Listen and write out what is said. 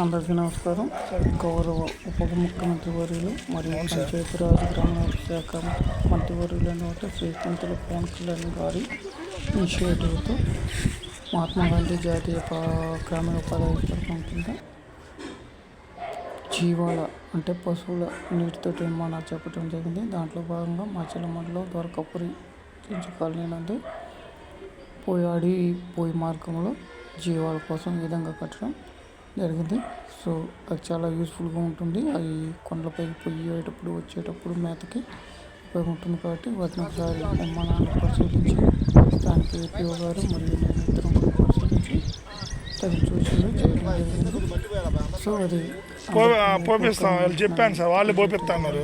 అందరికీ నమస్కారం. గౌరవ ఉప ముఖ్యమంత్రి వర్యులు మరియు పంచాయతీరాజ్ గ్రామీణ శాఖ మంత్రి మంత్రివర్యులైన శ్రీకాంతుల పవన్ కళ్యాణ్ గారి ఇనిషియేటివ్తో మహాత్మా గాంధీ జాతీయ గ్రామీణ ఉపాధి పథకం కింద జీవాల అంటే పశువుల నీటితో నిర్మాణాలు చేపట్టడం జరిగింది. దాంట్లో భాగంగా మాచల మండలం ద్వారకాపురి కాలనీ నందు పోయాడి పోయి మార్గంలో జీవాల కోసం ఈ విధంగా కట్టడం జరిగింది. సో అది చాలా యూస్ఫుల్గా ఉంటుంది. అవి కొండలపైకి పోయేటప్పుడు వచ్చేటప్పుడు మేతకి ఉపయోగం ఉంటుంది కాబట్టి వాటిని ఒకసారి మా నాన్న పరిశీలించి స్థానిక ఏపీఓ గారు మరియు నేను ఇద్దరం పరిశీలించి తగిన సూచనలు చేయడం జరిగింది. సో అది పోపిస్తాం. వాళ్ళు చెప్పాను సార్. వాళ్ళు పోపిస్తా అన్నారు